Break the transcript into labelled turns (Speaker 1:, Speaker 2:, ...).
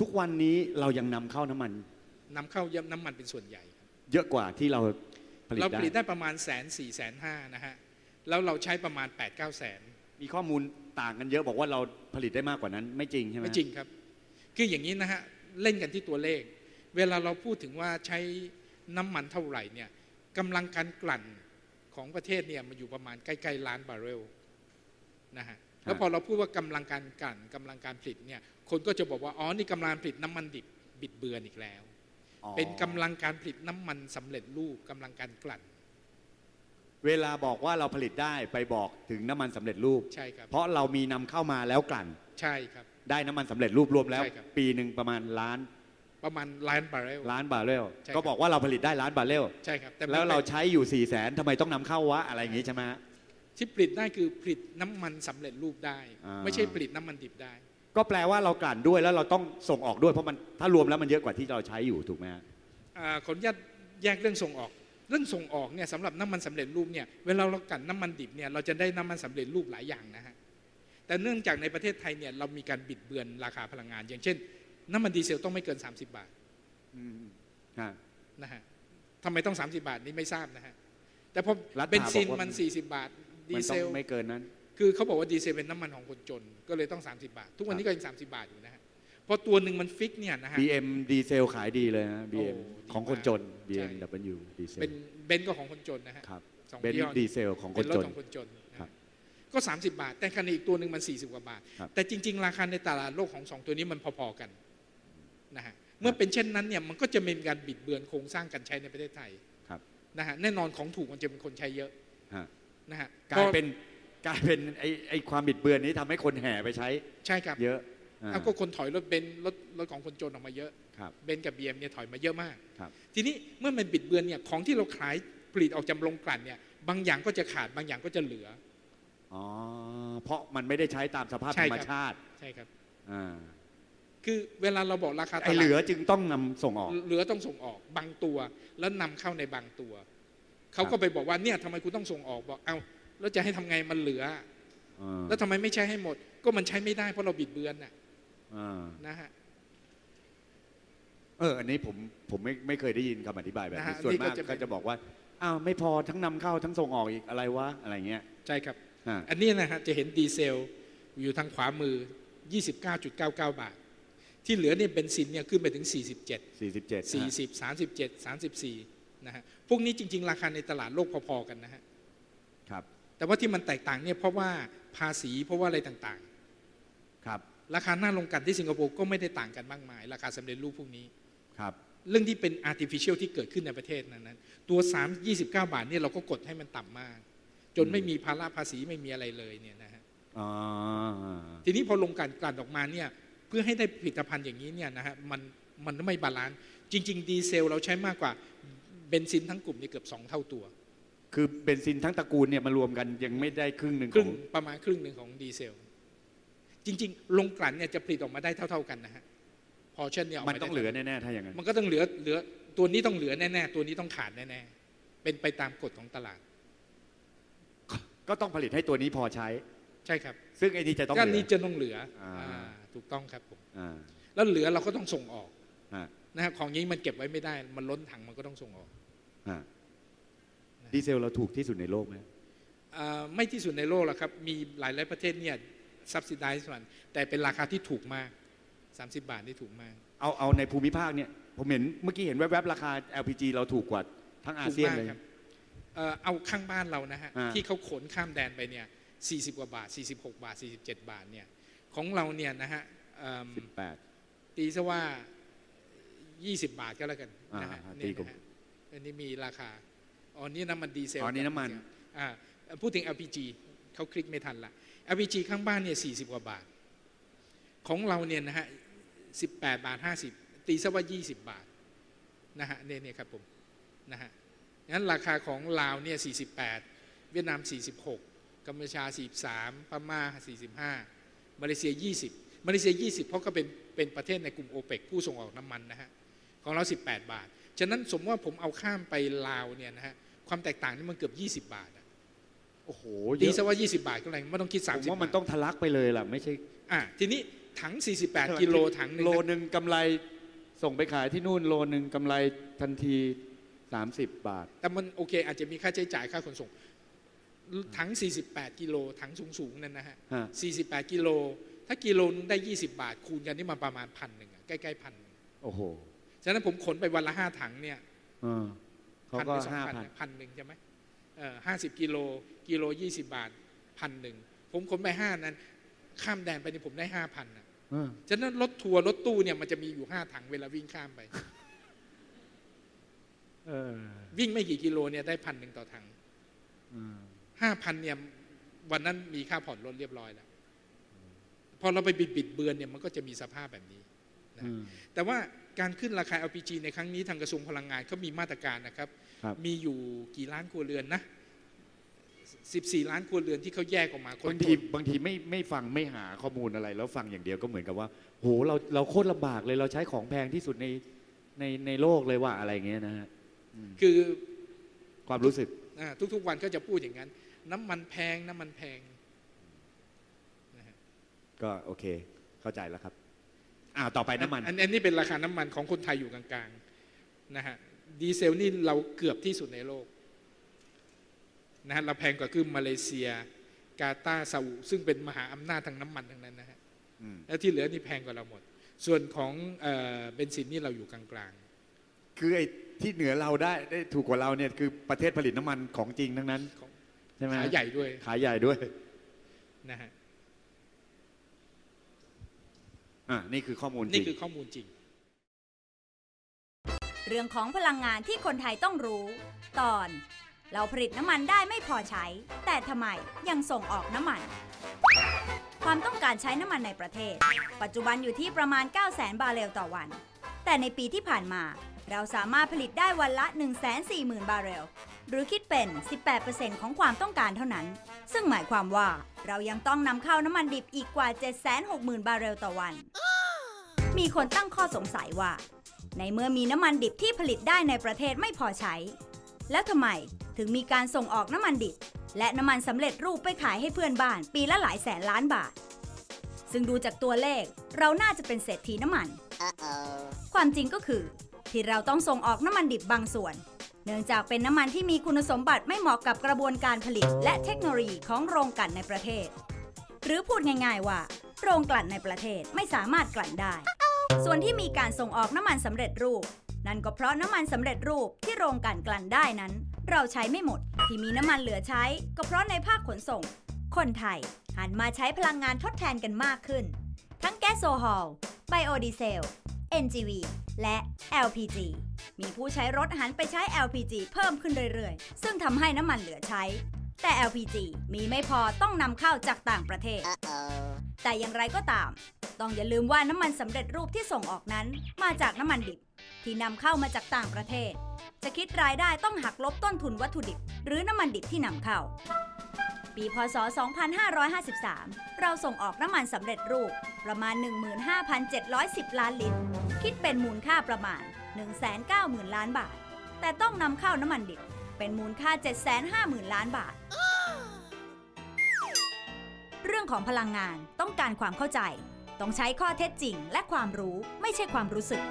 Speaker 1: ทุกวันนี้เรายังนำเข้าน้ำมัน
Speaker 2: นำเข้าน้ำมันเป็นส่วนใหญ่ครับ
Speaker 1: เยอะกว่าที่เราผลิต
Speaker 2: เราผ
Speaker 1: ได้
Speaker 2: ลิตได้ประมาณแสนสี่แสนห้านะฮะ แล้วเราใช้ประมาณ8ปดเก้าแสน
Speaker 1: มีข้อมูลต่างกันเยอะบอกว่าเราผลิตได้มากกว่านั้น ไม่จริงใช่ไหม
Speaker 2: ไม่จริงครับ คืออย่างนี้นะฮะ เล่นกันที่ตัวเลข เวลาเราพูดถึงว่าใช้น้ำมันเท่าไหร่เนี่ยกำลังการกลั่นของประเทศเนี่ยมันอยู่ประมาณใกล้ ๆ ล้านบาร์เรลนะฮะ แล้วพอเราพูดว่ากำลังการกลั่นกำลังการผลิตเนี่ยคนก็จะบอกว่าอ๋อนี่กำลังผลิตน้ำมันดิบบิดเบือนอีกแล้ว
Speaker 1: อ๋อ
Speaker 2: เป็นกำลังการผลิตน้ำมันสำเร็จรูปกำลังการกลั่น
Speaker 1: เวลาบอกว่าเราผลิตได้ไปบอกถึงน้ำมันสำเร็จรูป
Speaker 2: ใช่ครับ
Speaker 1: เพราะเรามีนำเข้ามาแล้วกลั่น
Speaker 2: ใช่ครับ
Speaker 1: ได้น้ำมันสำเร็จรูปรวมแล้ว
Speaker 2: ใช่ครับ
Speaker 1: ปีหนึ่งประมาณล้าน
Speaker 2: ประมาณล้านบาร์เรล
Speaker 1: ล้านบาร์เรล
Speaker 2: ใช่ครับ
Speaker 1: ก็บอกว่าเราผลิตได้ล้านบาร์เรล
Speaker 2: ใช่ครับต่
Speaker 1: แล้วเรา
Speaker 2: ไม่
Speaker 1: ใช้อยู่4ี่แสนทำไมต้องนำเข้าวะอะไรอย่างงี้ใช่ไหมฮะ
Speaker 2: ที่ผลิตได้คือผลิตน้ำมันสำเร็จรูปได้
Speaker 1: อ่า
Speaker 2: ไม่ใช่ผลิตน้ำมันดิบได้
Speaker 1: ก็แปลว่าเรากลั่นด้วยแล้วเราต้องส่งออกด้วยเพราะมันถ้ารวมแล้วมันเยอะกว่าที่เราใช้อยู่ถูกไหมฮะ
Speaker 2: อ่าขออนุญาตแยกเรื่องส่งออก เรื่องส่งออกเนี่ยสำหรับน้ำมันสำเร็จรูปเนี่ยเวลาเรากลั่นน้ำมันดิบเนี่ยเราจะได้น้ำมันสำเร็จรูปหลายอย่างนะฮะแต่เนื่องจากในประเทศไทยเนี่ยเรามีการบิดเบือนราคาพลังงาน อย่างเช่น น้ำมันดีเซลต้องไม่เกิน 30 บาท
Speaker 1: อืมฮะ
Speaker 2: นะฮะทำไมต้อง 30 บาทนี่ไม่ทราบนะฮะแต่พอ
Speaker 1: รัฐบาล
Speaker 2: เบนซิน
Speaker 1: บอกว่ามั
Speaker 2: มัน 40 บาท ดี
Speaker 1: มัน
Speaker 2: เซ
Speaker 1: ต้อง
Speaker 2: ล
Speaker 1: ไม่เกินนั้น
Speaker 2: คือเขาบอกว่าดีเซลเป็นน้ำมันของคนจน ก็เลยต้อง 30 บาท ทุกวันนี้ก็ยัง 30 บาทอยู่นะฮะเพราะตัวหนึ่งมันฟิกเนี่ยนะฮะ
Speaker 1: BM ดีเซลขายดีเลยนะ
Speaker 2: โอ้
Speaker 1: BM
Speaker 2: ดี
Speaker 1: ของคน
Speaker 2: มาก
Speaker 1: จน
Speaker 2: ใช่
Speaker 1: BMW ดีเซล
Speaker 2: เป็นเบนซ์ก็ของคนจนนะฮะ
Speaker 1: ครับ
Speaker 2: สอง
Speaker 1: เป็น
Speaker 2: ยี่ห้อ
Speaker 1: ดีเซลของค
Speaker 2: เป็น
Speaker 1: น
Speaker 2: รถ
Speaker 1: จน
Speaker 2: ของคนจนนะ
Speaker 1: ครั
Speaker 2: ฮะ
Speaker 1: บ
Speaker 2: ก็ 30 บาท แต่คันอีกตัวหนึ่งมัน 40 กว่าบาท
Speaker 1: ครับ
Speaker 2: แต่จริง ๆ ราคาในตลาดโลกของสองตัวนี้มันพอๆกันนะฮะเมื่อเป็นเช่นนั้นเนี่ยมันก็จะมีการบิดเบือนโครงสร้างการใช้ในประเทศไทย
Speaker 1: ครับ
Speaker 2: นะฮะแน่นอนของถูกมันจะเป็นคนใช้เยอะ
Speaker 1: ฮะ
Speaker 2: นะฮะ
Speaker 1: กลายเป็นกลายเป็นไอไอความบิดเบือนนี้ทำให้คนแห่ไปใช้
Speaker 2: ใช่ครับ
Speaker 1: เยอะอ่า
Speaker 2: เอาก็คนถอยรถเบนซ์รถรถของคนจนออกมาเยอะ
Speaker 1: ครับ
Speaker 2: เบนซ์กับบีเอ็มเนี่ยถอยมาเยอะมาก
Speaker 1: ครับ
Speaker 2: ทีนี้เมื่อมันบิดเบือนเนี่ยของที่เราขายผลิตออกจากโรงกลั่นเนี่ยบางอย่างก็จะขาดบางอย่างก็จะเหลือ
Speaker 1: อ๋อเพราะมันไม่ได้ใช้ตามสภาพ
Speaker 2: ใช่
Speaker 1: ธร
Speaker 2: ครับ
Speaker 1: รมชาติ
Speaker 2: ใช่ครับ
Speaker 1: อ่า
Speaker 2: คือเวลาเราบอกราคาต
Speaker 1: ไอ
Speaker 2: ลาด
Speaker 1: เหลือจึงต้องนำส่งออก
Speaker 2: เหลือต้องส่งออกบางตัวแล้วนำเข้าในบางตัว เขาก็ไปบอกว่าเนี่ยทำไมคุณต้องส่งออกบอกเอาแล้วจะให้ทำไงมันเหลือ
Speaker 1: อ่า
Speaker 2: แล้วทำไมไม่ใช้ให้หมด ก็มันใช้ไม่ได้เพราะเราบิดเบือนน่ะ
Speaker 1: อ่า
Speaker 2: นะฮะ
Speaker 1: เอออันนี้ผมผมไม่ไม่เคยได้ยินคำอธิบายแบบ
Speaker 2: นะ
Speaker 1: นี้
Speaker 2: ฮะ
Speaker 1: ส่วน
Speaker 2: นี่ก็
Speaker 1: มาก
Speaker 2: จะเป็น
Speaker 1: ก็จะบอกว่าอ้าวไม่พอทั้งนำเข้าทั้งส่งออกอีกอะไรวะอะไรเงี้ย
Speaker 2: ใช่ครับ
Speaker 1: อ่า
Speaker 2: อันนี้นะฮะจะเห็นดีเซลอยู่ทางขวามือ 29.99 บาท ที่เหลือเนี่ยเบนซินเนี่ยขึ้นไปถึง 47
Speaker 1: สี่สิบเจ็ด
Speaker 2: 40 37 34 นะฮะพวกนี้จริง ๆ ราคาในตลาดโลกพอๆกันนะฮะ
Speaker 1: ครับ
Speaker 2: แต่ว่าที่มันแตกต่างเนี่ยเพราะว่าภาษีเพราะว่าอะไรต่าง
Speaker 1: ครับ
Speaker 2: ๆราคาหน้าลงกลันที่สิงคโปร์ก็ไม่ได้ต่างกันมากมาย ราคาสำเร็จรูปพวกนี้
Speaker 1: ครับ
Speaker 2: เรื่องที่เป็น artificial ที่เกิดขึ้นในประเทศนั้นนั้น ตัว 3 29 บาทเนี่ยเราก็กดให้มันต่ำมาก จนไม่มีภาระภาษีไม่มีอะไรเลยเนี่ยนะฮะ
Speaker 1: อ๋อ
Speaker 2: ทีนี้พอลงกลันกลั่นออกมาเนี่ยเพื่อให้ได้ผลิตภัณฑ์อย่างนี้เนี่ยนะฮะมันมันไม่บาลานซ์จริง ๆ ดีเซลเราใช้มากกว่า เบนซินทั้งกลุ่มเนี่ยเกือบ 2 เท่าตัว
Speaker 1: คือเบนซินทั้งตระกูลเนี่ยมารวมกันยังไม่ได้ครึ่งหนึ่ง
Speaker 2: ค
Speaker 1: ข
Speaker 2: รึ่
Speaker 1: องง
Speaker 2: ประมาณครึ่งหนึ่งของดีเซล จริงๆลงกลั่นเนี่ยจะผลิตออกมาได้เท่า ๆกันนะฮะพอเช่นเนี่ยก
Speaker 1: มัน
Speaker 2: มาได้
Speaker 1: ต้องเหลือแน่ๆถ้าอย่างนั้น
Speaker 2: มันก็ต้องเหลือเหลือตัวนี้ต้องเหลือแน่ๆตัวนี้ต้องขาดแน่ๆเป็นไปตามกฎของตลาด
Speaker 1: ก็ต้องผลิตให้ตัวนี้พอใช้
Speaker 2: ใช่ครับ
Speaker 1: ซึ่งไอ้นี่จะต้อง
Speaker 2: ก็
Speaker 1: เหลื
Speaker 2: นี้
Speaker 1: อ
Speaker 2: จะต้องเหลือ
Speaker 1: อ่า
Speaker 2: อ่าถูกต้องครับผม
Speaker 1: อ่า
Speaker 2: แล้วเหลือเราก็ต้องส่งออก
Speaker 1: อ่า
Speaker 2: นะฮะของนี้มันเก็บไว้ไม่ได้ มันล้นถังมันก็ต้องส่งออก
Speaker 1: อ่าดีเซลเราถูกที่สุดในโลกไหม
Speaker 2: อ่าไม่ที่สุดในโลกหรอกครับ มีหลายหลายๆประเทศเนี่ย subsidize มันแต่เป็นราคาที่ถูกมาก 30 บาทนี่ถูกมาก
Speaker 1: เอาเอาในภูมิภาคเนี่ยผมเห็นเมื่อกี้เห็นแวบๆราคา LPG เราถูกกว่าทั้งอา
Speaker 2: ถูก
Speaker 1: เซียน
Speaker 2: มาก
Speaker 1: เลย
Speaker 2: ครับเอ่อเอาข้างบ้านเรานะฮะ
Speaker 1: อ่า
Speaker 2: ที่เขาขนข้ามแดนไปเนี่ย40 กว่าบาท 46 บาท 47 บาทเนี่ยของเราเนี่ยนะฮะเอิ่ม
Speaker 1: สิบแปด
Speaker 2: ตีซะว่า 20 บาทก็แล้วกันนะฮะ
Speaker 1: อ่า
Speaker 2: เนี่
Speaker 1: ตี
Speaker 2: ย
Speaker 1: กลม
Speaker 2: นะฮะอันนี้มีราคาอ๋อนี่น้ำมันดีเซล
Speaker 1: อ๋อนี่น้ำมัน
Speaker 2: อ่าพูดถึง LPG เขาคลิกไม่ทันละ LPG ข้างบ้านเนี่ย40 กว่าบาท ของเราเนี่ยนะฮะ18 บาท 50 ตีซะว่า 20 บาทนะฮะเนี่ยเนี่ยครับผมนะฮะงั้นราคาของลาวเนี่ย48 เวียดนาม 46 กัมพูชา 43 พม่า 45 มาเลเซีย 20 มาเลเซีย 20 เพราะก็เป็นเป็นประเทศในกลุ่มโอเปกผู้ส่งออกน้ำมันนะฮะ ของเรา 18 บาท ฉะนั้นสมมติว่าผมเอาข้ามไปลาวเนี่ยนะฮะความแตกต่างนี่มันเกือบ 20 บาทอะ
Speaker 1: โอ้โหเย
Speaker 2: ตี
Speaker 1: อะ
Speaker 2: ซะว่า 20 บาทก็แรงไม่ต้องคิด
Speaker 1: ผม
Speaker 2: 30
Speaker 1: ว่ามัน
Speaker 2: บาท
Speaker 1: ต้องทะลักไปเลยล่ะไม่ใช่
Speaker 2: อะทีนี้ถัง 48 กิโลถังหนึ่ง
Speaker 1: โล
Speaker 2: นะ
Speaker 1: หนึ่งกำไรส่งไปขายที่นู่นโลหนึ่งกำไรทันที 30 บาท
Speaker 2: แต่มันโอเค อาจจะมีค่าใช้จ่ายค่าขนส่งถัง 48 กิโลถังสูงๆนั่นนะฮะ
Speaker 1: ฮะ
Speaker 2: 48 กิโล ถ้ากิโลนึงได้ 20 บาท คูณกันนี่มันประมาณพันหนึ่งอะใกล้ๆพันหนึ่ง
Speaker 1: โอ้โห
Speaker 2: ฉะนั้นผมขนไปวันละห้าถังเนี่ย
Speaker 1: เออเขา
Speaker 2: พัน
Speaker 1: ก็
Speaker 2: ไปสอง
Speaker 1: ห้า
Speaker 2: พัน
Speaker 1: พัน
Speaker 2: อะพันหนึ่งใช่ไหมเออห้าสิบกิโลกิโลยี่สิบาทพันหนึ่งผมขนไปห้านั้น ข้ามแดนไปนี่ผมได้ห้าพันอะ
Speaker 1: เออ
Speaker 2: ฉะนั้นรถทัวร์รถตู้เนี่ยมันจะมีอยู่ห้าถังเวลาวิ่งข้ามไป
Speaker 1: เออ
Speaker 2: วิ่งไม่กี่กิโลเนี่ยได้พันหนึ่งต่อถัง
Speaker 1: เออ
Speaker 2: ห้าพันเนี่ยวันนั้นมีค่าผ่อนรถเรียบร้อยแล้ว พอเราไปบิดบิดเบือนเนี่ยมันก็จะมีสภาพแบบนี้ นะ
Speaker 1: อืม
Speaker 2: แต่ว่าการขึ้นราคา LPG ในครั้งนี้ทางกระทรวงพลังงานเขามีมาตรการนะครับ
Speaker 1: ครับ
Speaker 2: มีอยู่กี่ล้านครัวเรือนนะ14 ล้านครัวเรือนที่เขาแยกออกมาคน
Speaker 1: บางทีบางทีไม่ไม่ฟังไม่หาข้อมูลอะไร แล้วฟังอย่างเดียวก็เหมือนกับว่าโหเราเราโคตรลำบากเลยเราใช้ของแพงที่สุดในในในโลกเลยว่าอะไรเงี้ยนะฮะอืม
Speaker 2: คือ
Speaker 1: ความรู้สึก
Speaker 2: อ่าทุกๆวันก็จะพูดอย่างนั้น น้ำมันแพงน้ำมันแพงนะฮะ
Speaker 1: ก็โอเค เข้าใจแล้วครับ อ่าต่อไปน้ำมัน
Speaker 2: อัน อันนี้เป็นราคาน้ำมันของคนไทยอยู่กลางๆนะฮะดีเซลนี่เราเกือบที่สุดในโลกนะฮะเราแพงกว่าคือมาเลเซีย กาตาร์ซาอุซึ่งเป็นมหาอำนาจทางน้ำมันทั้งนั้นนะฮะ
Speaker 1: อืม
Speaker 2: แล้วที่เหลือนี่แพงกว่าเราหมด ส่วนของเอ่อเบนซินนี่เราอยู่กลาง
Speaker 1: คือไอ้ที่เหนือเราได้ได้ถูกกว่าเราเนี่ยคือประเทศผลิตน้ำมันของจริงทั้งนั้น
Speaker 2: ๆของ
Speaker 1: ใช่ไหม
Speaker 2: ขายใหญ่ด้วย
Speaker 1: ขายใหญ่ด้วย
Speaker 2: นะฮะ
Speaker 1: อ่านี่คือข้อมูลจ
Speaker 2: นี่
Speaker 1: ริง
Speaker 2: คือข้อมูลจริง
Speaker 3: เรื่องของพลังงานที่คนไทยต้องรู้ ตอน เราผลิตน้ำมันได้ไม่พอใช้ แต่ทำไมยังส่งออกน้ำมัน ความต้องการใช้น้ำมันในประเทศ ปัจจุบันอยู่ที่ประมาณ 9 0 0 0 0 0 บาร์เรลต่อวัน แต่ในปีที่ผ่านมา เราสามารถผลิตได้วันละ 140,000 บาร์เรล หรือคิดเป็น 18%ของความต้องการเท่านั้น ซึ่งหมายความว่าเรายังต้องนำเข้าน้ำมันดิบอีกกว่า 760,000 บาร์เรลต่อวัน มีคนตั้งข้อสงสัยว่า ในเมื่อมีน้ำมันดิบที่ผลิตได้ในประเทศไม่พอใช้ แล้วทำไมถึงมีการส่งออกน้ำมันดิบ และน้ำมันสำเร็จรูปไปขายให้เพื่อนบ้านปีละหลายแสนล้านบาท ซึ่งดูจากตัวเลขเราน่าจะเป็นเศรษฐีน้ำมัน ความจริงก็คือ ที่เราต้องส่งออกน้ำมันดิบบางส่วน เนื่องจากเป็นน้ำมันที่มีคุณสมบัติไม่เหมาะกับกระบวนการผลิต และเทคโนโลยีของโรงกลั่นในประเทศ หรือพูดง่ายๆว่า โรงกลั่นในประเทศไม่สามารถกลั่นได้ ส่วนที่มีการส่งออกน้ำมันสำเร็จรูป นั่นก็เพราะน้ำมันสำเร็จรูปที่โรงกลั่นกลั่นได้นั้น เราใช้ไม่หมด ที่มีน้ำมันเหลือใช้ ก็เพราะในภาคขนส่ง คนไทยหันมาใช้พลังงานทดแทนกันมากขึ้น ทั้งแก๊สโซฮอลไบโอดีเซล NGV และ LPG มีผู้ใช้รถหันไปใช้ LPG เพิ่มขึ้นเรื่อยๆ ซึ่งทำให้น้ำมันเหลือใช้ แต่ LPG มีไม่พอต้องนำเข้าจากต่างประเทศ แต่อย่างไรก็ตาม ต้องอย่าลืมว่าน้ำมันสำเร็จรูปที่ส่งออกนั้น มาจากน้ำมันดิบ ที่นำเข้ามาจากต่างประเทศ จะคิดรายได้ต้องหักลบต้นทุนวัตถุดิบ หรือน้ำมันดิบที่นำเข้า ปีพศ 2553 เราส่งออกน้ำมันสำเร็จรูปประมาณ 15,710 ล้านลิตร คิดเป็นมูลค่าประมาณ 190,000 ล้านบาท แต่ต้องนำเข้าน้ำมันดิบเป็นมูลค่า 750,000 ล้านบาท เรื่องของพลังงานต้องการความเข้าใจ ต้องใช้ข้อเท็จจริงและความรู้ไม่ใช่ความรู้สึก